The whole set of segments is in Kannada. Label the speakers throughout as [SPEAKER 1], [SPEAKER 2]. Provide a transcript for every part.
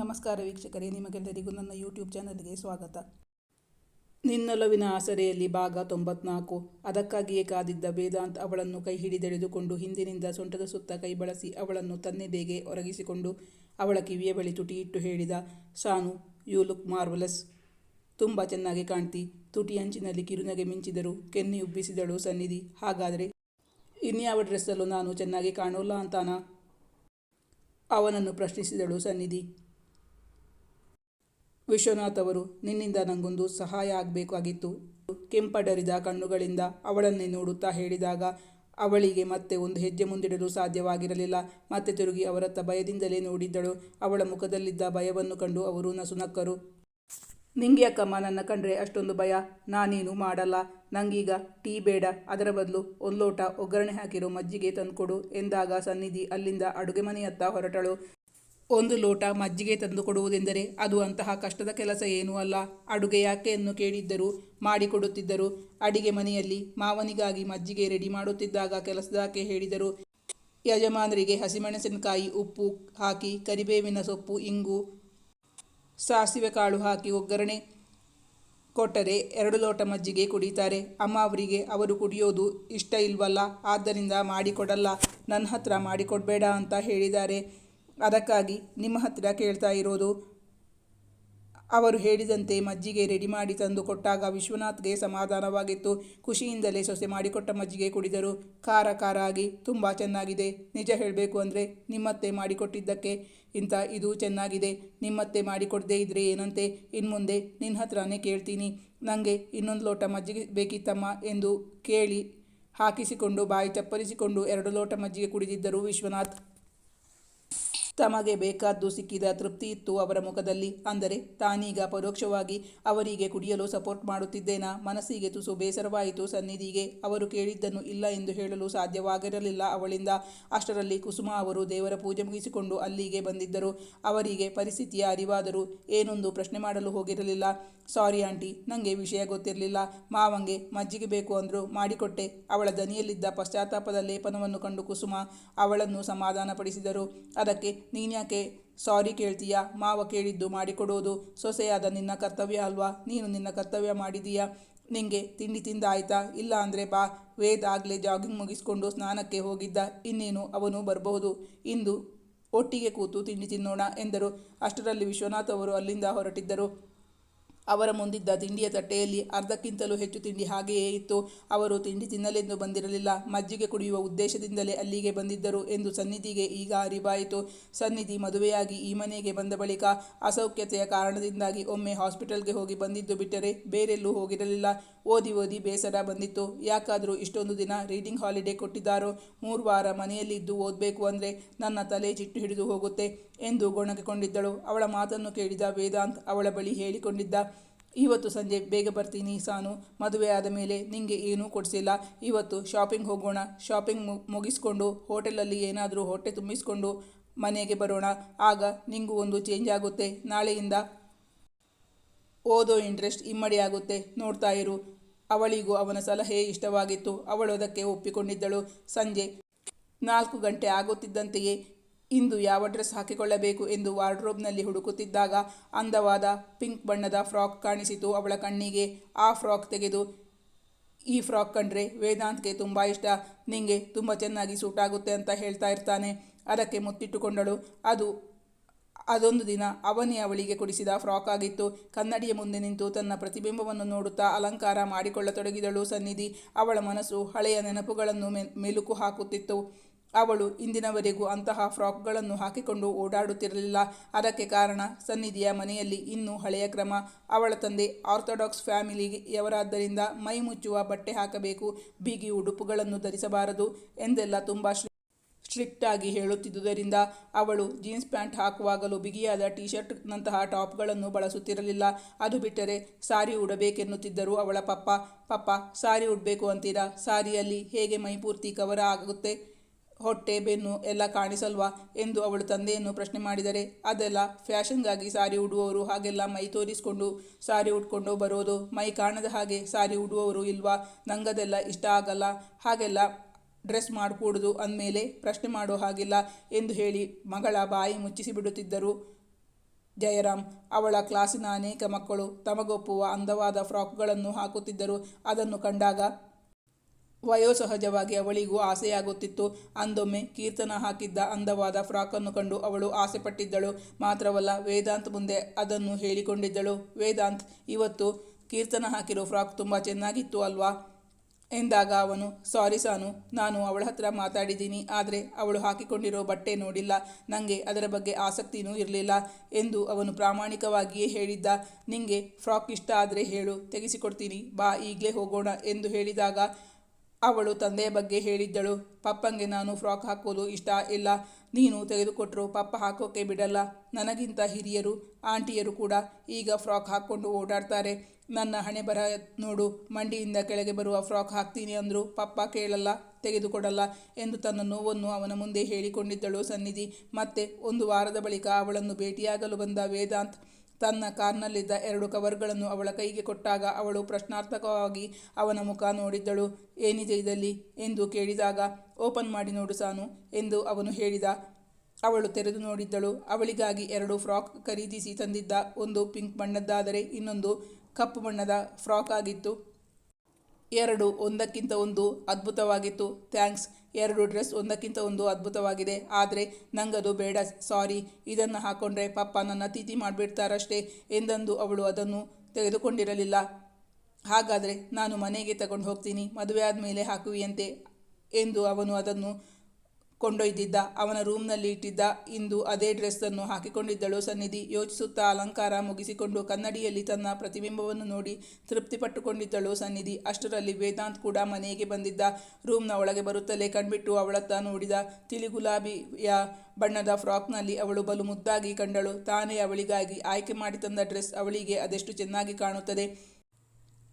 [SPEAKER 1] ನಮಸ್ಕಾರ ವೀಕ್ಷಕರೇ, ನಿಮಗೆಲ್ಲರಿಗೂ ನನ್ನ ಯೂಟ್ಯೂಬ್ ಚಾನಲ್ಗೆ ಸ್ವಾಗತ. ನಿನ್ನೊಲವಿನ ಆಸರೆಯಲ್ಲಿ ಭಾಗ ತೊಂಬತ್ನಾಲ್ಕು. ಅದಕ್ಕಾಗಿಯೇ ಕಾದಿದ್ದ ವೇದಾಂತ್ ಅವಳನ್ನು ಕೈ ಹಿಡಿದೆಳೆದುಕೊಂಡು ಹಿಂದಿನಿಂದ ಸೊಂಟದ ಸುತ್ತ ಕೈ ಬಳಸಿ ಅವಳನ್ನು ತನ್ನೆದೆಗೆ ಒರಗಿಸಿಕೊಂಡು ಅವಳ ಕಿವಿಯ ಬಳಿ ತುಟಿ ಇಟ್ಟು ಹೇಳಿದ, ಸಾನು, ಯು ಲುಕ್ ಮಾರ್ವಲಸ್. ತುಂಬ ಚೆನ್ನಾಗಿ ಕಾಣ್ತಿ. ತುಟಿ ಅಂಚಿನಲ್ಲಿ ಕಿರುನಗೆ ಮಿಂಚಿದರು ಕೆನ್ನಿ ಉಬ್ಬಿಸಿದಳು ಸನ್ನಿಧಿ. ಹಾಗಾದರೆ ಇನ್ಯಾವ ಡ್ರೆಸ್ಸಲ್ಲೂ ನಾನು ಚೆನ್ನಾಗಿ ಕಾಣೋಲ್ಲ ಅಂತಾನಾ? ಅವನನ್ನು ಪ್ರಶ್ನಿಸಿದಳು ಸನ್ನಿಧಿ. ವಿಶ್ವನಾಥ್ ಅವರು, ನಿನ್ನಿಂದ ನನಗೊಂದು ಸಹಾಯ ಆಗಬೇಕಾಗಿತ್ತು. ಕೆಂಪಡರಿದ ಕಣ್ಣುಗಳಿಂದ ಅವಳನ್ನೇ ನೋಡುತ್ತಾ ಹೇಳಿದಾಗ, ಅವಳಿಗೆ ಮತ್ತೆ ಒಂದು ಹೆಜ್ಜೆ ಮುಂದಿಡಲು ಸಾಧ್ಯವಾಗಿರಲಿಲ್ಲ. ಮತ್ತೆ ತಿರುಗಿ ಅವರತ್ತ ಭಯದಿಂದಲೇ ನೋಡಿದ್ದಳು. ಅವಳ ಮುಖದಲ್ಲಿದ್ದ ಭಯವನ್ನು ಕಂಡು ಅವರು ನಸುನಕ್ಕರು. ನಿಂಗೆ ಅಕ್ಕಮ್ಮ, ನನ್ನ ಕಂಡ್ರೆ ಅಷ್ಟೊಂದು ಭಯ. ನಾನೇನು ಮಾಡಲ್ಲ. ನಂಗೀಗ ಟೀ ಬೇಡ. ಅದರ ಬದಲು ಒಂದು ಲೋಟ ಒಗ್ಗರಣೆ ಹಾಕಿರೋ ಮಜ್ಜಿಗೆ ತಂದುಕೊಡು ಎಂದಾಗ ಸನ್ನಿಧಿ ಅಲ್ಲಿಂದ ಅಡುಗೆ ಮನೆಯತ್ತ ಹೊರಟಳು. ಒಂದು ಲೋಟ ಮಜ್ಜಿಗೆ ತಂದು ಕೊಡುವುದೆಂದರೆ ಅದು ಅಂತಹ ಕಷ್ಟದ ಕೆಲಸ ಏನೂ ಅಲ್ಲ. ಅಡುಗೆ ಯಾಕೆ ಎಂದು ಕೇಳಿದ್ದರು ಮಾಡಿಕೊಡುತ್ತಿದ್ದರು. ಅಡಿಗೆ ಮನೆಯಲ್ಲಿ ಮಾವನಿಗಾಗಿ ಮಜ್ಜಿಗೆ ರೆಡಿ ಮಾಡುತ್ತಿದ್ದಾಗ ಕೆಲಸದಾಕೆ ಹೇಳಿದರು. ಯಜಮಾನರಿಗೆ ಹಸಿಮೆಣಸಿನಕಾಯಿ, ಉಪ್ಪು ಹಾಕಿ, ಕರಿಬೇವಿನ ಸೊಪ್ಪು, ಇಂಗು, ಸಾಸಿವೆ ಕಾಳು ಹಾಕಿ ಒಗ್ಗರಣೆ ಕೊಟ್ಟರೆ ಎರಡು ಲೋಟ ಮಜ್ಜಿಗೆ ಕುಡಿತಾರೆ ಅಮ್ಮ ಅವರಿಗೆ, ಅವರು ಕುಡಿಯೋದು ಇಷ್ಟ ಇಲ್ವಲ್ಲ, ಆದ್ದರಿಂದ ಮಾಡಿಕೊಡಲ್ಲ. ನನ್ನ ಹತ್ರ ಮಾಡಿಕೊಡಬೇಡ ಅಂತ ಹೇಳಿದ್ದಾರೆ. ಅದಕ್ಕಾಗಿ ನಿಮ್ಮ ಹತ್ತಿರ ಕೇಳ್ತಾ ಇರೋದು, ಅವರು ಹೇಳಿದಂತೆ ಮಜ್ಜಿಗೆ ರೆಡಿ ಮಾಡಿ ತಂದು ಕೊಟ್ಟಾಗ ವಿಶ್ವನಾಥ್ಗೆ ಸಮಾಧಾನವಾಗಿತ್ತು. ಖುಷಿಯಿಂದಲೇ ಸೊಸೆ ಮಾಡಿಕೊಟ್ಟ ಮಜ್ಜಿಗೆ ಕುಡಿದರು. ಖಾರ ಖಾರ ಆಗಿ ತುಂಬ ಚೆನ್ನಾಗಿದೆ. ನಿಜ ಹೇಳಬೇಕು ಅಂದರೆ ನಿಮ್ಮತ್ತೆ ಮಾಡಿಕೊಟ್ಟಿದ್ದಕ್ಕೆ ಇಂಥ ಇದು ಚೆನ್ನಾಗಿದೆ. ನಿಮ್ಮತ್ತೆ ಮಾಡಿಕೊಡದೇ ಇದ್ದರೆ ಏನಂತೆ? ಇನ್ಮುಂದೆ ನಿನ್ನ ಹತ್ರನೇ ಕೇಳ್ತೀನಿ. ನನಗೆ ಇನ್ನೊಂದು ಲೋಟ ಮಜ್ಜಿಗೆ ಬೇಕಿತ್ತಮ್ಮ ಎಂದು ಕೇಳಿ ಹಾಕಿಸಿಕೊಂಡು, ಬಾಯಿ ಚಪ್ಪಲಿಸಿಕೊಂಡು ಎರಡು ಲೋಟ ಮಜ್ಜಿಗೆ ಕುಡಿದಿದ್ದರು ವಿಶ್ವನಾಥ್. ತಮಗೆ ಬೇಕಾದ್ದು ಸಿಕ್ಕಿದ ತೃಪ್ತಿ ಇತ್ತು ಅವರ ಮುಖದಲ್ಲಿ. ಅಂದರೆ, ತಾನೀಗ ಪರೋಕ್ಷವಾಗಿ ಅವರಿಗೆ ಕುಡಿಯಲು ಸಪೋರ್ಟ್ ಮಾಡುತ್ತಿದ್ದೇನಾ? ಮನಸ್ಸಿಗೆ ತುಸು ಬೇಸರವಾಯಿತು. ಸನ್ನಿಧಿಗೆ ಅವರು ಕೇಳಿದ್ದನ್ನು ಇಲ್ಲ ಎಂದು ಹೇಳಲು ಸಾಧ್ಯವಾಗಿರಲಿಲ್ಲ. ಅವಳಿಂದ ಅಷ್ಟರಲ್ಲಿ ಕುಸುಮ ಅವರು ದೇವರ ಪೂಜೆ ಮುಗಿಸಿಕೊಂಡು ಅಲ್ಲಿಗೆ ಬಂದಿದ್ದರು. ಅವರಿಗೆ ಪರಿಸ್ಥಿತಿಯ ಅರಿವಾದರೂ ಏನೊಂದು ಪ್ರಶ್ನೆ ಮಾಡಲು ಹೋಗಿರಲಿಲ್ಲ. ಸಾರಿ ಆಂಟಿ ನನಗೆ ವಿಷಯ ಗೊತ್ತಿರಲಿಲ್ಲ. ಮಾವಂಗೆ ಮಜ್ಜಿಗೆ ಬೇಕು ಅಂದರು ಮಾಡಿಕೊಟ್ಟೆ. ಅವಳ ದನಿಯಲ್ಲಿದ್ದ ಪಶ್ಚಾತ್ತಾಪದ ಲೇಪನವನ್ನು ಕಂಡು ಕುಸುಮ ಅವಳನ್ನು ಸಮಾಧಾನಪಡಿಸಿದರು. ಅದಕ್ಕೆ ನೀನ್ಯಾಕೆ ಸಾರಿ ಕೇಳ್ತೀಯಾ? ಮಾವ ಕೇಳಿದ್ದು ಮಾಡಿಕೊಡೋದು ಸೊಸೆಯಾದ ನಿನ್ನ ಕರ್ತವ್ಯ ಅಲ್ವಾ? ನೀನು ನಿನ್ನ ಕರ್ತವ್ಯ ಮಾಡಿದೀಯಾ ನಿಂಗೆ ತಿಂಡಿ ತಿಂದ ಆಯ್ತಾ ಇಲ್ಲ ಅಂದರೆ ಬಾ. ವೇದ ಆಗಲೇ ಜಾಗಿಂಗ್ ಮುಗಿಸ್ಕೊಂಡು ಸ್ನಾನಕ್ಕೆ ಹೋಗಿದ್ದ. ಇನ್ನೇನು? ಅವನು ಬರಬಹುದು. ಇಂದು ಒಟ್ಟಿಗೆ ಕೂತು ತಿಂಡಿ ತಿನ್ನೋಣ ಎಂದರು. ಅಷ್ಟರಲ್ಲಿ ವಿಶ್ವನಾಥ್ ಅವರು ಅಲ್ಲಿಂದ ಹೊರಟಿದ್ದರು. ಅವರ ಮುಂದಿದ್ದ ತಿಂಡಿಯ ತಟ್ಟೆಯಲ್ಲಿ ಅರ್ಧಕ್ಕಿಂತಲೂ ಹೆಚ್ಚು ತಿಂಡಿ ಹಾಗೆಯೇ ಇತ್ತು. ಅವರು ತಿಂಡಿ ತಿನ್ನಲೆಂದು ಬಂದಿರಲಿಲ್ಲ. ಮಜ್ಜಿಗೆ ಕುಡಿಯುವ ಉದ್ದೇಶದಿಂದಲೇ ಅಲ್ಲಿಗೆ ಬಂದಿದ್ದರು ಎಂದು ಸನ್ನಿಧಿಗೆ ಈಗ ಅರಿವಾಯಿತು. ಸನ್ನಿಧಿ ಮದುವೆಯಾಗಿ ಈ ಮನೆಗೆ ಬಂದ ಬಳಿಕ ಅಸೌಖ್ಯತೆಯ ಕಾರಣದಿಂದಾಗಿ ಒಮ್ಮೆ ಹಾಸ್ಪಿಟಲ್ಗೆ ಹೋಗಿ ಬಂದಿದ್ದು ಬಿಟ್ಟರೆ ಬೇರೆಲ್ಲೂ ಹೋಗಿರಲಿಲ್ಲ. ಓದಿ ಓದಿ ಬೇಸರ ಬಂದಿತ್ತು. ಯಾಕಾದರೂ ಇಷ್ಟೊಂದು ದಿನ ರೀಡಿಂಗ್ ಹಾಲಿಡೇ ಕೊಟ್ಟಿದ್ದಾರೋ? ಮೂರು ವಾರ ಮನೆಯಲ್ಲಿದ್ದು ಓದಬೇಕು ಅಂದರೆ ನನ್ನ ತಲೆ ಚಿಟ್ಟು ಹಿಡಿದು ಹೋಗುತ್ತೆ ಎಂದು ಗೊಣಗಿಕೊಂಡಿದ್ದಳು ಅವಳ ಮಾತನ್ನು ಕೇಳಿದ ವೇದಾಂತ್ ಅವಳ ಬಳಿ ಹೇಳಿಕೊಂಡಿದ್ದ ಇವತ್ತು ಸಂಜೆ ಬೇಗ ಬರ್ತೀನಿ ಸಾನು. ಮದುವೆ ಆದ ಮೇಲೆ ನಿಂಗೆ ಏನೂ ಕೊಡಿಸಿಲ್ಲ. ಇವತ್ತು ಶಾಪಿಂಗ್ ಹೋಗೋಣ. ಶಾಪಿಂಗ್ ಮುಗಿಸ್ಕೊಂಡು ಹೋಟೆಲಲ್ಲಿ ಏನಾದರೂ ಹೊಟ್ಟೆ ತುಂಬಿಸ್ಕೊಂಡು ಮನೆಗೆ ಬರೋಣ. ಆಗ ನಿಂಗೂ ಒಂದು ಚೇಂಜ್ ಆಗುತ್ತೆ. ನಾಳೆಯಿಂದ ಓದೋ ಇಂಟ್ರೆಸ್ಟ್ ಇಮ್ಮಡಿ ಆಗುತ್ತೆ. ನೋಡ್ತಾ ಇರು. ಅವಳಿಗೂ ಅವನ ಸಲಹೆ ಇಷ್ಟವಾಗಿತ್ತು. ಅವಳು ಅದಕ್ಕೆ ಒಪ್ಪಿಕೊಂಡಿದ್ದಳು. ಸಂಜೆ ನಾಲ್ಕು ಗಂಟೆ ಆಗುತ್ತಿದ್ದಂತೆಯೇ ಇಂದು ಯಾವ ಡ್ರೆಸ್ ಹಾಕಿಕೊಳ್ಳಬೇಕು ಎಂದು ವಾರ್ಡ್ರೋಬ್ನಲ್ಲಿ ಹುಡುಕುತ್ತಿದ್ದಾಗ ಅಂದವಾದ ಪಿಂಕ್ ಬಣ್ಣದ ಫ್ರಾಕ್ ಕಾಣಿಸಿತು. ಅವಳ ಕಣ್ಣಿಗೆ ಆ ಫ್ರಾಕ್ ತೆಗೆದು, ಈ ಫ್ರಾಕ್ ಕಂಡ್ರೆ ವೇದಾಂತ್ಗೆ ತುಂಬ ಇಷ್ಟ. ನಿಂಗೆ ತುಂಬ ಚೆನ್ನಾಗಿ ಸೂಟ್ ಆಗುತ್ತೆ ಅಂತ ಹೇಳ್ತಾ ಇರ್ತಾನೆ. ಅದಕ್ಕೆ ಮುತ್ತಿಟ್ಟುಕೊಂಡಳು. ಅದು, ಅದೊಂದು ದಿನ ಅವನೇ ಅವಳಿಗೆ ಕೊಡಿಸಿದ ಫ್ರಾಕ್ ಆಗಿತ್ತು. ಕನ್ನಡಿಯ ಮುಂದೆ ನಿಂತು ತನ್ನ ಪ್ರತಿಬಿಂಬವನ್ನು ನೋಡುತ್ತಾ ಅಲಂಕಾರ ಮಾಡಿಕೊಳ್ಳತೊಡಗಿದಳು ಸನ್ನಿಧಿ. ಅವಳ ಮನಸ್ಸು ಹಳೆಯ ನೆನಪುಗಳನ್ನು ಮೆಲುಕು ಹಾಕುತ್ತಿತ್ತು. ಅವಳು ಇಂದಿನವರೆಗೂ ಅಂತಹ ಫ್ರಾಕ್ಗಳನ್ನು ಹಾಕಿಕೊಂಡು ಓಡಾಡುತ್ತಿರಲಿಲ್ಲ. ಅದಕ್ಕೆ ಕಾರಣ ಸನ್ನಿಧಿಯ ಮನೆಯಲ್ಲಿ ಇನ್ನೂ ಹಳೆಯ ಕ್ರಮ. ಅವಳ ತಂದೆ ಆರ್ಥೋಡಾಕ್ಸ್ ಫ್ಯಾಮಿಲಿಯವರಾದ್ದರಿಂದ ಮೈ ಮುಚ್ಚುವ ಬಟ್ಟೆ ಹಾಕಬೇಕು, ಬಿಗಿ ಉಡುಪುಗಳನ್ನು ಧರಿಸಬಾರದು ಎಂದೆಲ್ಲ ತುಂಬ ಸ್ಟ್ರಿಕ್ಟ್ ಆಗಿ ಹೇಳುತ್ತಿದ್ದುದರಿಂದ ಅವಳು ಜೀನ್ಸ್ ಪ್ಯಾಂಟ್ ಹಾಕುವಾಗಲೂ ಬಿಗಿಯಾದ ಟಿ ಶರ್ಟ್ನಂತಹ ಟಾಪ್ಗಳನ್ನು ಬಳಸುತ್ತಿರಲಿಲ್ಲ. ಅದು ಬಿಟ್ಟರೆ ಸಾರಿ ಉಡಬೇಕೆನ್ನುತ್ತಿದ್ದರು ಅವಳ ಪಪ್ಪ ಪಪ್ಪ, ಸಾರಿ ಉಡಬೇಕು ಅಂತೀರಾ? ಸಾರಿಯಲ್ಲಿ ಹೇಗೆ ಮೈಪೂರ್ತಿ ಕವರ ಆಗುತ್ತೆ? ಹೊಟ್ಟೆ, ಬೆನ್ನು ಎಲ್ಲ ಕಾಣಿಸಲ್ವಾ ಎಂದು ಅವಳು ತಂದೆಯನ್ನು ಪ್ರಶ್ನೆ ಮಾಡಿದರೆ. ಅದೆಲ್ಲ ಫ್ಯಾಷನ್ಗಾಗಿ ಸಾರಿ ಉಡುವವರು ಹಾಗೆಲ್ಲ ಮೈ ತೋರಿಸಿಕೊಂಡು ಸಾರಿ ಉಟ್ಕೊಂಡು ಬರೋದು. ಮೈ ಕಾಣದ ಹಾಗೆ ಸಾರಿ ಉಡುವವರು ಇಲ್ವಾ? ನಂಗದೆಲ್ಲ ಇಷ್ಟ ಆಗಲ್ಲ. ಹಾಗೆಲ್ಲ ಡ್ರೆಸ್ ಮಾಡಿಕೊಡೋದು ಅಂದಮೇಲೆ ಪ್ರಶ್ನೆ ಮಾಡೋ ಹಾಗಿಲ್ಲ ಎಂದು ಹೇಳಿ ಮಗಳ ಬಾಯಿ ಮುಚ್ಚಿಸಿ ಬಿಡುತ್ತಿದ್ದರು. ಜಯರಾಮ್, ಅವಳ ಕ್ಲಾಸಿನ ಅನೇಕ ಮಕ್ಕಳು ತಮಗೊಪ್ಪುವ ಅಂದವಾದ ಫ್ರಾಕ್ಗಳನ್ನು ಹಾಕುತ್ತಿದ್ದರು. ಅದನ್ನು ಕಂಡಾಗ ವಯೋಸಹಜವಾಗಿ ಅವಳಿಗೂ ಆಸೆಯಾಗುತ್ತಿತ್ತು. ಅಂದೊಮ್ಮೆ ಕೀರ್ತನ ಹಾಕಿದ್ದ ಅಂದವಾದ ಫ್ರಾಕನ್ನು ಕಂಡು ಅವಳು ಆಸೆಪಟ್ಟಿದ್ದಳು. ಮಾತ್ರವಲ್ಲ, ವೇದಾಂತ್ ಮುಂದೆ ಅದನ್ನು ಹೇಳಿಕೊಂಡಿದ್ದಳು. ವೇದಾಂತ್, ಇವತ್ತು ಕೀರ್ತನ ಹಾಕಿರೋ ಫ್ರಾಕ್ ತುಂಬ ಚೆನ್ನಾಗಿತ್ತು ಅಲ್ವಾ? ಎಂದಾಗ ಅವನು, ಸಾರಿ ಸಾನು, ನಾನು ಅವಳ ಹತ್ರ ಮಾತಾಡಿದ್ದೀನಿ. ಆದರೆ ಅವಳು ಹಾಕಿಕೊಂಡಿರೋ ಬಟ್ಟೆ ನೋಡಿಲ್ಲ. ನನಗೆ ಅದರ ಬಗ್ಗೆ ಆಸಕ್ತಿನೂ ಇರಲಿಲ್ಲ ಎಂದು ಅವನು ಪ್ರಾಮಾಣಿಕವಾಗಿಯೇ ಹೇಳಿದ್ದ. ನಿಂಗೆ ಫ್ರಾಕ್ ಇಷ್ಟ ಆದರೆ ಹೇಳು, ತೆಗೆಸಿಕೊಡ್ತೀನಿ. ಬಾ, ಈಗಲೇ ಹೋಗೋಣ ಎಂದು ಹೇಳಿದಾಗ ಅವಳು ತಂದೆಯ ಬಗ್ಗೆ ಹೇಳಿದ್ದಳು. ಪಪ್ಪಂಗೆ ನಾನು ಫ್ರಾಕ್ ಹಾಕೋದು ಇಷ್ಟ ಇಲ್ಲ. ನೀನು ತೆಗೆದುಕೊಟ್ರು ಪಪ್ಪ ಹಾಕೋಕೆ ಬಿಡಲ್ಲ. ನನಗಿಂತ ಹಿರಿಯರು, ಆಂಟಿಯರು ಕೂಡ ಈಗ ಫ್ರಾಕ್ ಹಾಕ್ಕೊಂಡು ಓಡಾಡ್ತಾರೆ. ನನ್ನ ಹಣೆ ಬರ ನೋಡು, ಮಂಡಿಯಿಂದ ಕೆಳಗೆ ಬರುವ ಫ್ರಾಕ್ ಹಾಕ್ತೀನಿ ಅಂದರು ಪಪ್ಪ ಕೇಳಲ್ಲ, ತೆಗೆದುಕೊಡಲ್ಲ ಎಂದು ತನ್ನ ನೋವನ್ನು ಅವನ ಮುಂದೆ ಹೇಳಿಕೊಂಡಿದ್ದಳು ಸನ್ನಿಧಿ. ಮತ್ತೆ ಒಂದು ವಾರದ ಬಳಿಕ ಅವಳನ್ನು ಭೇಟಿಯಾಗಲು ಬಂದ ವೇದಾಂತ್ ತನ್ನ ಕಾರ್ನಲ್ಲಿದ್ದ ಎರಡು ಕವರ್ಗಳನ್ನು ಅವಳ ಕೈಗೆ ಕೊಟ್ಟಾಗ ಅವಳು ಪ್ರಶ್ನಾರ್ಥಕವಾಗಿ ಅವನ ಮುಖ ನೋಡಿದ್ದಳು. ಏನಿದೆ ಇದರಲ್ಲಿ? ಎಂದು ಕೇಳಿದಾಗ, ಓಪನ್ ಮಾಡಿ ನೋಡು ಸಾನು ಎಂದು ಅವನು ಹೇಳಿದ. ಅವಳು ತೆರೆದು ನೋಡಿದ್ದಳು. ಅವಳಿಗಾಗಿ ಎರಡು ಫ್ರಾಕ್ ಖರೀದಿಸಿ ತಂದಿದ್ದ. ಒಂದು ಪಿಂಕ್ ಬಣ್ಣದ್ದಾದರೆ ಇನ್ನೊಂದು ಕಪ್ಪು ಬಣ್ಣದ ಫ್ರಾಕ್ ಆಗಿತ್ತು. ಎರಡು ಒಂದಕ್ಕಿಂತ ಒಂದು ಅದ್ಭುತವಾಗಿತ್ತು. ಥ್ಯಾಂಕ್ಸ್. ಎರಡು ಡ್ರೆಸ್ ಒಂದಕ್ಕಿಂತ ಒಂದು ಅದ್ಭುತವಾಗಿದೆ. ಆದರೆ ನಂಗದು ಬೇಡ. ಸಾರಿ. ಇದನ್ನು ಹಾಕೊಂಡ್ರೆ ಪಪ್ಪ ನನ್ನ ಅತಿಥಿ ಮಾಡಿಬಿಡ್ತಾರಷ್ಟೇ ಎಂದಂದು ಅವಳು ಅದನ್ನು ತೆಗೆದುಕೊಂಡಿರಲಿಲ್ಲ. ಹಾಗಾದರೆ ನಾನು ಮನೆಗೆ ತಗೊಂಡು ಹೋಗ್ತೀನಿ. ಮದುವೆ ಆದಮೇಲೆ ಹಾಕುವಿಯಂತೆ ಎಂದು ಅವನು ಅದನ್ನು ಕೊಂಡೊಯ್ದಿದ್ದ, ಅವನ ರೂಮ್ನಲ್ಲಿ ಇಟ್ಟಿದ್ದ, ಇಂದು ಅದೇ ಡ್ರೆಸ್ಸನ್ನು ಹಾಕಿಕೊಂಡಿದ್ದಳು ಸನ್ನಿಧಿ. ಯೋಚಿಸುತ್ತಾ ಅಲಂಕಾರ ಮುಗಿಸಿಕೊಂಡು ಕನ್ನಡಿಯಲ್ಲಿ ತನ್ನ ಪ್ರತಿಬಿಂಬವನ್ನು ನೋಡಿ ತೃಪ್ತಿಪಟ್ಟುಕೊಂಡಿದ್ದಳು ಸನ್ನಿಧಿ. ಅಷ್ಟರಲ್ಲಿ ವೇದಾಂತ್ ಕೂಡ ಮನೆಗೆ ಬಂದಿದ್ದ. ರೂಮ್ನ ಒಳಗೆ ಬರುತ್ತಲೇ ಕಣ್ಬಿಟ್ಟು ಅವಳತ್ತ ನೋಡಿದ ತಿಳಿ ಗುಲಾಬಿಯ ಬಣ್ಣದ ಫ್ರಾಕ್ನಲ್ಲಿ ಅವಳು ಬಲು ಮುದ್ದಾಗಿ ಕಂಡಳು. ತಾನೇ ಅವಳಿಗಾಗಿ ಆಯ್ಕೆ ಮಾಡಿ ತಂದ ಡ್ರೆಸ್ ಅವಳಿಗೆ ಅದೆಷ್ಟು ಚೆನ್ನಾಗಿ ಕಾಣುತ್ತದೆ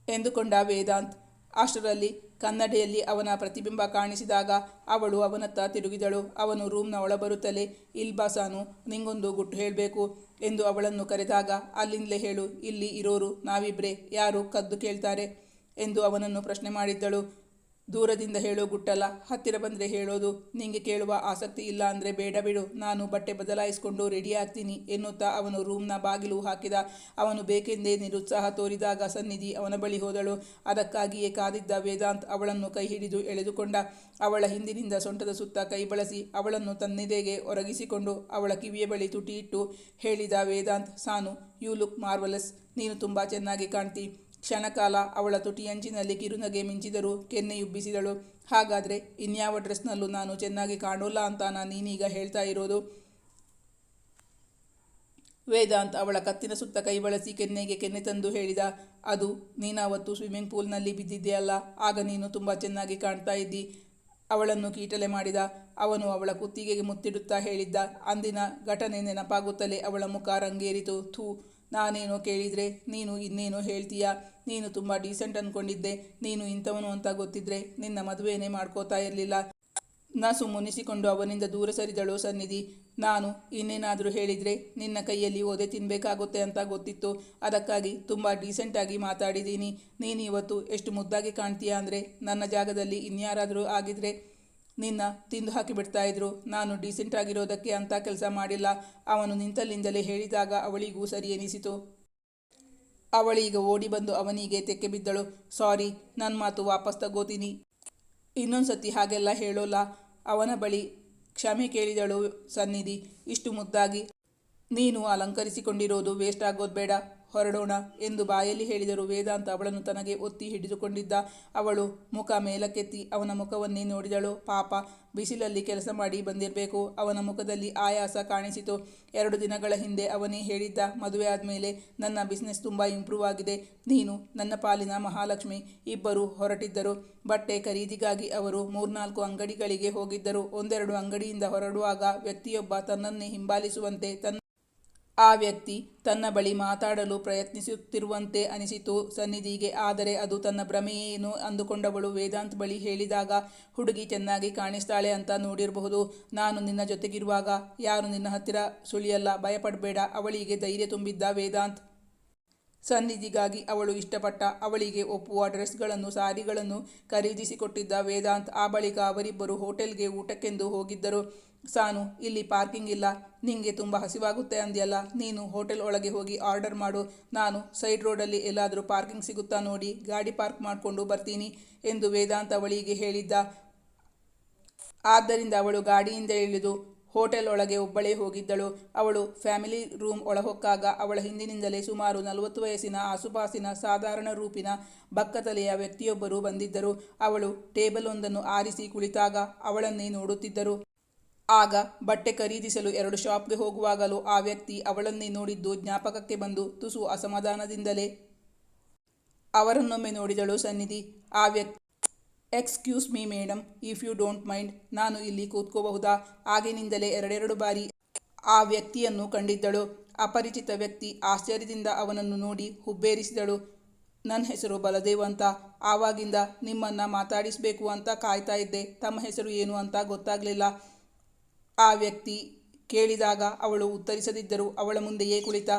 [SPEAKER 1] ಎಂದುಕೊಂಡ ವೇದಾಂತ್. ಅಷ್ಟರಲ್ಲಿ ಕನ್ನಡಿಯಲ್ಲಿ ಅವನ ಪ್ರತಿಬಿಂಬ ಕಾಣಿಸಿದಾಗ ಅವಳು ಅವನತ್ತ ತಿರುಗಿದಳು. ಅವನು ರೂಮ್ನ ಒಳಬರುತ್ತಲೇ, ಇಲ್ಬಾಸಾನು, ನಿಂಗೊಂದು ಗುಟ್ಟು ಹೇಳಬೇಕು ಎಂದು ಅವಳನ್ನು ಕರೆದಾಗ, ಅಲ್ಲಿಂದಲೇ ಹೇಳು, ಇಲ್ಲಿ ಇರೋರು, ನಾವಿಬ್ರೆ, ಯಾರು ಕದ್ದು ಕೇಳ್ತಾರೆ? ಎಂದು ಅವನನ್ನು ಪ್ರಶ್ನೆ ಮಾಡಿದ್ದಳು. ದೂರದಿಂದ ಹೇಳೋ ಗುಟ್ಟಲ್ಲ, ಹತ್ತಿರ ಬಂದರೆ ಹೇಳೋದು, ನಿಂಗೆ ಕೇಳುವ ಆಸಕ್ತಿ ಇಲ್ಲ ಅಂದರೆ ಬೇಡ ಬಿಡು, ನಾನು ಬಟ್ಟೆ ಬದಲಾಯಿಸಿಕೊಂಡು ರೆಡಿ ಆಗ್ತೀನಿ ಎನ್ನುತ್ತಾ ಅವನು ರೂಮ್ನ ಬಾಗಿಲು ಹಾಕಿದ. ಅವನು ಬೇಕೆಂದೇ ನಿರುತ್ಸಾಹ ತೋರಿದಾಗ ಸನ್ನಿಧಿ ಅವನ ಬಳಿ ಹೋದಳು. ಅದಕ್ಕಾಗಿಯೇ ಕಾದಿದ್ದ ವೇದಾಂತ್ ಅವಳನ್ನು ಕೈ ಹಿಡಿದು ಎಳೆದುಕೊಂಡ. ಅವಳ ಹಿಂದಿನಿಂದ ಸೊಂಟದ ಸುತ್ತ ಕೈ ಬಳಸಿ ಅವಳನ್ನು ತನ್ನೆದೆಗೆ ಒರಗಿಸಿಕೊಂಡು ಅವಳ ಕಿವಿಯ ಬಳಿ ತುಟಿ ಇಟ್ಟು ಹೇಳಿದ Vedant, Sanu you look marvellous ನೀನು ತುಂಬ ಚೆನ್ನಾಗಿ ಕಾಣ್ತಿ. ಕ್ಷಣಕಾಲ ಅವಳ ತುಟಿಯಂಚಿನಲ್ಲಿ ಕಿರುನಗೆ ಮಿಂಚಿದರೂ ಕೆನ್ನೆಯುಬ್ಬಿಸಿದಳು ಹಾಗಾದರೆ ಇನ್ಯಾವ ಡ್ರೆಸ್ನಲ್ಲೂ ನಾನು ಚೆನ್ನಾಗಿ ಕಾಣೋಲ್ಲ ಅಂತಾನ ನೀನೀಗ ಹೇಳ್ತಾ ಇರೋದು? ವೇದಾಂತ್ ಅವಳ ಕತ್ತಿನ ಸುತ್ತ ಕೈ ಬಳಸಿ ಕೆನ್ನೆಗೆ ಕೆನ್ನೆ ತಂದು ಹೇಳಿದ, ಅದು ನೀನಾವತ್ತು ಸ್ವಿಮ್ಮಿಂಗ್ ಪೂಲ್ನಲ್ಲಿ ಬಿದ್ದಿದ್ದೆಯಲ್ಲ ಆಗ ನೀನು ತುಂಬ ಚೆನ್ನಾಗಿ ಕಾಣ್ತಾ ಇದ್ದಿ. ಅವಳನ್ನು ಕೀಟಲೆ ಮಾಡಿದ, ಅವನು ಅವಳ ಕುತ್ತಿಗೆಗೆ ಮುತ್ತಿಡುತ್ತಾ ಹೇಳಿದ್ದ. ಅಂದಿನ ಘಟನೆ ನೆನಪಾಗುತ್ತಲೇ ಅವಳ ಮುಖ ರಂಗೇರಿತು. ಥೂ ನಾನೇನೋ ಕೇಳಿದರೆ, ನೀನು ಇನ್ನೇನೋ ಹೇಳ್ತೀಯಾ, ನೀನು ತುಂಬ ಡೀಸೆಂಟ್ ಅಂದ್ಕೊಂಡಿದ್ದೆ ನೀನು ಇಂಥವನು ಅಂತ ಗೊತ್ತಿದ್ರೆ ನಿನ್ನ ಮದುವೆನೇ ಮಾಡ್ಕೋತಾ ಇರಲಿಲ್ಲ. ನಸು ಮುನಿಸಿಕೊಂಡು ಅವನಿಂದ ದೂರ ಸರಿದಳು ಸನ್ನಿಧಿ. ನಾನು ಇನ್ನೇನಾದರೂ ಹೇಳಿದರೆ ನಿನ್ನ ಕೈಯಲ್ಲಿ ಒದೆ ತಿನ್ನಬೇಕಾಗುತ್ತೆ ಅಂತ ಗೊತ್ತಿತ್ತು. ಅದಕ್ಕಾಗಿ ತುಂಬ ಡೀಸೆಂಟಾಗಿ ಮಾತಾಡಿದ್ದೀನಿ. ನೀನು ಇವತ್ತು ಎಷ್ಟು ಮುದ್ದಾಗಿ ಕಾಣ್ತೀಯಾ ಅಂದರೆ ನನ್ನ ಜಾಗದಲ್ಲಿ ಇನ್ಯಾರಾದರೂ ಆಗಿದ್ರೆ ನಿನ್ನ ತಿಂದು ಹಾಕಿಬಿಡ್ತಾ ಇದ್ರು. ನಾನು ಡೀಸೆಂಟ್ ಆಗಿರೋದಕ್ಕೆ ಅಂತ ಕೆಲಸ ಮಾಡಿಲ್ಲ. ಅವನು ನಿಂತಲ್ಲಿಂದಲೇ ಹೇಳಿದಾಗ ಅವಳಿಗೂ ಸರಿ ಎನಿಸಿತು. ಅವಳೀಗ ಓಡಿ ಬಂದು ಅವನಿಗೆ ತೆಕ್ಕೆ ಬಿದ್ದಳು. ಸಾರಿ ನನ್ನ ಮಾತು ವಾಪಸ್ ತಗೋತೀನಿ. ಇನ್ನೊಂದು ಸತಿ ಹಾಗೆಲ್ಲ ಹೇಳೋಲ್ಲ. ಅವನ ಬಳಿ ಕ್ಷಮೆ ಕೇಳಿದಳು ಸನ್ನಿಧಿ. ಇಷ್ಟು ಮುದ್ದಾಗಿ. ನೀನು ಅಲಂಕರಿಸಿಕೊಂಡಿರೋದು ವೇಸ್ಟ್ ಆಗೋದು ಬೇಡ. ಹೊರಡೋಣ ಎಂದು ಬಾಯಲ್ಲಿ ಹೇಳಿದರು. ವೇದಾಂತ ಅವಳನ್ನು ತನಗೆ ಒತ್ತಿ ಹಿಡಿದುಕೊಂಡಿದ್ದ ಅವಳು ಮುಖ ಮೇಲಕ್ಕೆತ್ತಿ ಅವನ ಮುಖವನ್ನೇ ನೋಡಿದಳು. ಪಾಪ, ಬಿಸಿಲಲ್ಲಿ ಕೆಲಸ ಮಾಡಿ ಬಂದಿರಬೇಕು. ಅವನ ಮುಖದಲ್ಲಿ ಆಯಾಸ ಕಾಣಿಸಿತು. ಎರಡು ದಿನಗಳ ಹಿಂದೆ ಅವನೇ ಹೇಳಿದ್ದ ಮದುವೆ ಆದಮೇಲೆ ನನ್ನ ಬಿಸ್ನೆಸ್ ತುಂಬ ಇಂಪ್ರೂವ್ ಆಗಿದೆ. ನೀನು ನನ್ನ ಪಾಲಿನ ಮಹಾಲಕ್ಷ್ಮಿ. ಇಬ್ಬರು ಹೊರಟಿದ್ದರು. ಬಟ್ಟೆ ಖರೀದಿಗಾಗಿ ಅವರು ಮೂರ್ನಾಲ್ಕು ಅಂಗಡಿಗಳಿಗೆ ಹೋಗಿದ್ದರು. ಒಂದೆರಡು ಅಂಗಡಿಯಿಂದ ಹೊರಡುವಾಗ ವ್ಯಕ್ತಿಯೊಬ್ಬ ತನ್ನನ್ನೇ ಹಿಂಬಾಲಿಸುವಂತೆ ತನ್ನ ಆ ವ್ಯಕ್ತಿ ತನ್ನ ಬಳಿ ಮಾತಾಡಲು ಪ್ರಯತ್ನಿಸುತ್ತಿರುವಂತೆ ಅನಿಸಿತು. ಸನ್ನಿಧಿಗೆ ಆದರೆ ಅದು ತನ್ನ ಭ್ರಮೆಯೇನು ಅಂದುಕೊಂಡವಳು. ವೇದಾಂತ್ ಬಳಿ ಹೇಳಿದಾಗ, ಹುಡುಗಿ ಚೆನ್ನಾಗಿ ಕಾಣಿಸ್ತಾಳೆ ಅಂತ ನೋಡಿರಬಹುದು. ನಾನು ನಿನ್ನ ಜೊತೆಗಿರುವಾಗ ಯಾರು ನಿನ್ನ ಹತ್ತಿರ ಸುಳಿಯಲ್ಲ. ಭಯಪಡಬೇಡ. ಅವಳಿಗೆ ಧೈರ್ಯ ತುಂಬಿದ್ದ ವೇದಾಂತ್ ಸನ್ನಿಧಿಗಾಗಿ ಅವಳು ಇಷ್ಟಪಟ್ಟ ಅವಳಿಗೆ ಒಪ್ಪುವ ಡ್ರೆಸ್ಗಳನ್ನು, ಸಾರಿಗಳನ್ನು ಖರೀದಿಸಿಕೊಟ್ಟಿದ್ದ ವೇದಾಂತ್ ಆ ಬಳಿಕ ಅವರಿಬ್ಬರು ಹೋಟೆಲ್ಗೆ ಊಟಕ್ಕೆಂದು ಹೋಗಿದ್ದರು. ಸಾನು, ಇಲ್ಲಿ ಪಾರ್ಕಿಂಗ್ ಇಲ್ಲ. ನಿಂಗೆ ತುಂಬ ಹಸಿವಾಗುತ್ತೆ ಅಂದ್ಯಲ್ಲ. ನೀನು ಹೋಟೆಲ್ ಒಳಗೆ ಹೋಗಿ ಆರ್ಡರ್ ಮಾಡು. ನಾನು ಸೈಡ್ ರೋಡಲ್ಲಿ ಎಲ್ಲಾದರೂ ಪಾರ್ಕಿಂಗ್ ಸಿಗುತ್ತಾ ನೋಡಿ, ಗಾಡಿ ಪಾರ್ಕ್ ಮಾಡಿಕೊಂಡು ಬರ್ತೀನಿ ಎಂದು ವೇದಾಂತ್ ಅವಳಿಗೆ ಹೇಳಿದ್ದ. ಆದ್ದರಿಂದ ಅವಳು ಗಾಡಿಯಿಂದ ಇಳಿದು ಹೋಟೆಲ್ ಒಳಗೆ ಒಬ್ಬಳೇ ಹೋಗಿದ್ದಳು. ಅವಳು ಫ್ಯಾಮಿಲಿ ರೂಮ್ ಒಳಹೊಕ್ಕಾಗ ಅವಳ ಹಿಂದಿನಿಂದಲೇ ಸುಮಾರು ನಲವತ್ತು ವಯಸ್ಸಿನ ಆಸುಪಾಸಿನ ಸಾಧಾರಣ ರೂಪಿನ ಬಕ್ಕತಲೆಯ ವ್ಯಕ್ತಿಯೊಬ್ಬರು ಬಂದಿದ್ದರು. ಅವಳು ಟೇಬಲ್ ಒಂದನ್ನು ಆರಿಸಿ ಕುಳಿತಾಗ ಅವಳನ್ನೇ ನೋಡುತ್ತಿದ್ದರು. ಆಗ ಬಟ್ಟೆ ಖರೀದಿಸಲು ಎರಡು ಶಾಪ್ಗೆ ಹೋಗುವಾಗಲೂ ಆ ವ್ಯಕ್ತಿ ಅವಳನ್ನೇ ನೋಡಿದ್ದು ಜ್ಞಾಪಕಕ್ಕೆ ಬಂದು ತುಸು ಅಸಮಾಧಾನದಿಂದಲೇ ಅವರನ್ನೊಮ್ಮೆ ನೋಡಿದಳು ಸನ್ನಿಧಿ. ಆ ವ್ಯಕ್ತಿ excuse me madam if you don't mind ನಾನು ಇಲ್ಲಿ ಕೂತ್ಕೋಬಹುದಾ? ಆಗಿನಿಂದಲೇ ಎರಡೆರಡು ಬಾರಿ ಆ ವ್ಯಕ್ತಿಯನ್ನು ಕಂಡಿದ್ದಳು. ಅಪರಿಚಿತ ವ್ಯಕ್ತಿ ಆಶ್ಚರ್ಯದಿಂದ ಅವನನ್ನು ನೋಡಿ ಹುಬ್ಬೇರಿಸಿದಳು. ನನ್ನ ಹೆಸರು ಬಲದೇವ್ ಅಂತ. ಆವಾಗಿಂದ ನಿಮ್ಮನ್ನು ಮಾತಾಡಿಸಬೇಕು ಅಂತ ಕಾಯ್ತಾ ಇದ್ದೆ. ತಮ್ಮ ಹೆಸರು ಏನು ಅಂತ ಗೊತ್ತಾಗಲಿಲ್ಲ. ಆ ವ್ಯಕ್ತಿ ಕೇಳಿದಾಗ ಅವಳು ಉತ್ತರಿಸದಿದ್ದರು ಅವಳ ಮುಂದೆಯೇ ಕುಳಿತ.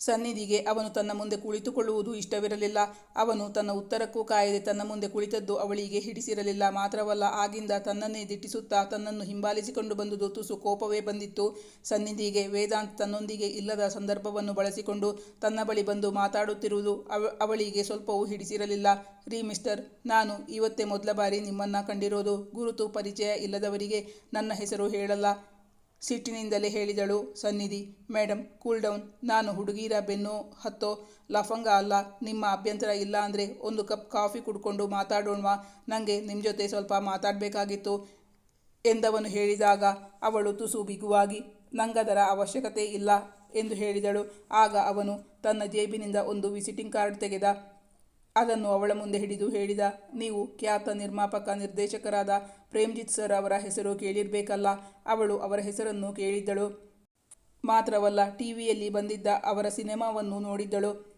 [SPEAKER 1] ಸನ್ನಿಧಿಗೆ ಅವನು ತನ್ನ ಮುಂದೆ ಕುಳಿತುಕೊಳ್ಳುವುದು ಇಷ್ಟವಿರಲಿಲ್ಲ. ಅವನು ತನ್ನ ಉತ್ತರಕ್ಕೂ ಕಾಯದೆ ತನ್ನ ಮುಂದೆ ಕುಳಿತದ್ದು ಅವಳಿಗೆ ಹಿಡಿಸಿರಲಿಲ್ಲ. ಮಾತ್ರವಲ್ಲ, ಆಗಿಂದ ತನ್ನನ್ನೇ ದಿಟ್ಟಿಸುತ್ತಾ ತನ್ನನ್ನು ಹಿಂಬಾಲಿಸಿಕೊಂಡು ಬಂದುದು ತುಸು ಕೋಪವೇ ಬಂದಿತ್ತು. ಸನ್ನಿಧಿಗೆ ವೇದಾಂತ್ ತನ್ನೊಂದಿಗೆ ಇಲ್ಲದ ಸಂದರ್ಭವನ್ನು ಬಳಸಿಕೊಂಡು ತನ್ನ ಬಳಿ ಬಂದು ಮಾತಾಡುತ್ತಿರುವುದು ಅವ, ಅವಳಿಗೆ ಸ್ವಲ್ಪವೂ ಹಿಡಿಸಿರಲಿಲ್ಲ. ರೀ, ಮಿಸ್ಟರ್, ನಾನು ಇವತ್ತೇ ಮೊದಲ ಬಾರಿ ನಿಮ್ಮನ್ನ ಕಂಡಿರೋದು. ಗುರುತು, ಪರಿಚಯ ಇಲ್ಲದವರಿಗೆ ನನ್ನ ಹೆಸರು ಹೇಳಲ್ಲ. ಸಿಟ್ಟಿನಿಂದಲೇ ಹೇಳಿದಳು, ಸನ್ನಿಧಿ ಮೇಡಮ್ ಕೂಲ್ ಡೌನ್. ನಾನು ಹುಡುಗಿರ ಬೆನ್ನು ಹತ್ತೋ ಲಫಂಗ ಅಲ್ಲ. ನಿಮ್ಮ ಅಭ್ಯಂತರ ಇಲ್ಲ ಅಂದರೆ ಒಂದು ಕಪ್ ಕಾಫಿ ಕುಡ್ಕೊಂಡು ಮಾತಾಡೋಣವಾ. ನನಗೆ ನಿಮ್ಮ ಜೊತೆ ಸ್ವಲ್ಪ ಮಾತಾಡಬೇಕಾಗಿತ್ತು, ಎಂದವನು ಹೇಳಿದಾಗ ಅವಳು ತುಸು ಬಿಗುವಾಗಿ, ನಂಗದರ ಅವಶ್ಯಕತೆ ಇಲ್ಲ, ಎಂದು ಹೇಳಿದಳು. ಆಗ ಅವನು ತನ್ನ ಜೇಬಿನಿಂದ ಒಂದು ವಿಸಿಟಿಂಗ್ ಕಾರ್ಡ್ ತೆಗೆದ. ಅದನ್ನು ಅವಳ ಮುಂದೆ ಹಿಡಿದು ಹೇಳಿದ, ನೀವು ಖ್ಯಾತ ನಿರ್ಮಾಪಕ, ನಿರ್ದೇಶಕರಾದ ಪ್ರೇಮ್ಜಿತ್ ಸರ್ ಅವರ ಹೆಸರು ಕೇಳಿರಬೇಕಲ್ಲ, ಅವಳು ಅವರ ಹೆಸರನ್ನು ಕೇಳಿದ್ದಳು. ಮಾತ್ರವಲ್ಲ, ಟಿವಿಯಲ್ಲಿ ಬಂದಿದ್ದ ಅವರ ಸಿನಿಮಾವನ್ನು ನೋಡಿದ್ದಳು.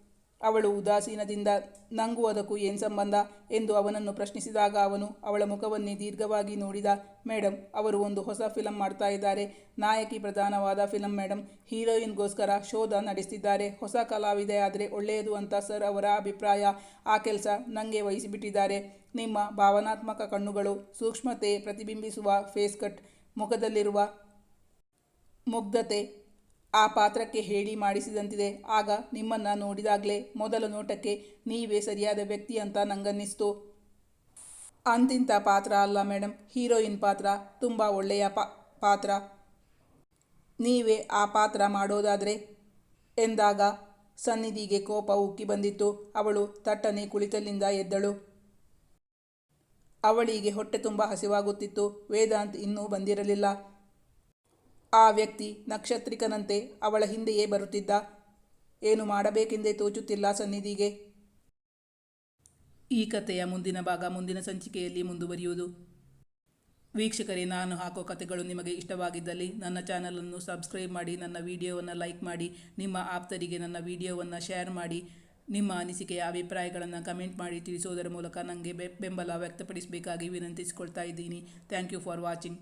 [SPEAKER 1] ಅವಳು ಉದಾಸೀನದಿಂದ, ನಂಗೂ ಅದಕ್ಕೂ ಏನು ಸಂಬಂಧ? ಎಂದು ಅವನನ್ನು ಪ್ರಶ್ನಿಸಿದಾಗ ಅವನು ಅವಳ ಮುಖವನ್ನೇ ದೀರ್ಘವಾಗಿ ನೋಡಿದ ಮೇಡಮ್ ಅವರು ಒಂದು ಹೊಸ ಫಿಲಂ ಮಾಡ್ತಾ ಇದ್ದಾರೆ. ನಾಯಕಿ ಪ್ರಧಾನವಾದ ಫಿಲಂ ಮೇಡಮ್ ಹೀರೋಯಿನ್ಗೋಸ್ಕರ ಶೋಧ ನಡೆಸ್ತಿದ್ದಾರೆ. ಹೊಸ ಕಲಾವಿದೆ ಆದರೆ ಒಳ್ಳೆಯದು ಅಂತ ಸರ್ ಅವರ ಅಭಿಪ್ರಾಯ. ಆ ಕೆಲಸ ನನಗೆ ವಹಿಸಿಬಿಟ್ಟಿದ್ದಾರೆ. ನಿಮ್ಮ ಭಾವನಾತ್ಮಕ ಕಣ್ಣುಗಳು ಸೂಕ್ಷ್ಮತೆ ಪ್ರತಿಬಿಂಬಿಸುವ ಫೇಸ್ ಕಟ್ ಮುಖದಲ್ಲಿರುವ ಮುಗ್ಧತೆ ಆ ಪಾತ್ರಕ್ಕೆ ಹೇಳಿ ಮಾಡಿಸಿದಂತಿದೆ. ಆಗ ನಿಮ್ಮನ್ನು ನೋಡಿದಾಗಲೇ ಮೊದಲ ನೋಟಕ್ಕೆ ನೀವೇ ಸರಿಯಾದ ವ್ಯಕ್ತಿ ಅಂತ ನಂಗನ್ನಿಸ್ತು. ಅಂತಿಂಥ ಪಾತ್ರ ಅಲ್ಲ ಮೇಡಮ್ ಹೀರೋಯಿನ್ ಪಾತ್ರ ತುಂಬ ಒಳ್ಳೆಯ ಪಾ, ಪಾತ್ರ. ನೀವೇ ಆ ಪಾತ್ರ ಮಾಡೋದಾದರೆ? ಎಂದಾಗ ಸನ್ನಿಧಿಗೆ ಕೋಪ ಉಕ್ಕಿ ಬಂದಿತ್ತು. ಅವಳು ತಟ್ಟನೆ ಕುಳಿತಲ್ಲಿಂದ ಎದ್ದಳು. ಅವಳಿಗೆ ಹೊಟ್ಟೆ ತುಂಬ ಹಸಿವಾಗುತ್ತಿತ್ತು. ವೇದಾಂತ್ ಇನ್ನೂ ಬಂದಿರಲಿಲ್ಲ. ಆ ವ್ಯಕ್ತಿ ನಕ್ಷತ್ರಿಕನಂತೆ ಅವಳ ಹಿಂದೆಯೇ ಬರುತ್ತಿದ್ದ. ಏನು ಮಾಡಬೇಕೆಂದೇ ತೋಚುತ್ತಿಲ್ಲ ಸನ್ನಿಧಿಗೆ. ಈ ಕಥೆಯ ಮುಂದಿನ ಭಾಗ ಮುಂದಿನ ಸಂಚಿಕೆಯಲ್ಲಿ ಮುಂದುವರಿಯುವುದು. ವೀಕ್ಷಕರೇ, ನಾನು ಹಾಕೋ ಕಥೆಗಳು ನಿಮಗೆ ಇಷ್ಟವಾಗಿದ್ದಲ್ಲಿ ನನ್ನ ಚಾನಲನ್ನು ಸಬ್ಸ್ಕ್ರೈಬ್ ಮಾಡಿ, ನನ್ನ ವಿಡಿಯೋವನ್ನು ಲೈಕ್ ಮಾಡಿ, ನಿಮ್ಮ ಆಪ್ತರಿಗೆ ನನ್ನ ವಿಡಿಯೋವನ್ನು ಶೇರ್ ಮಾಡಿ, ನಿಮ್ಮ ಅನಿಸಿಕೆಯ ಅಭಿಪ್ರಾಯಗಳನ್ನು ಕಮೆಂಟ್ ಮಾಡಿ ತಿಳಿಸೋದರ ಮೂಲಕ ನನಗೆ ಬೆಂಬಲ ವ್ಯಕ್ತಪಡಿಸಬೇಕಾಗಿ ವಿನಂತಿಸಿಕೊಳ್ತಾ ಇದ್ದೀನಿ. Thank you for watching.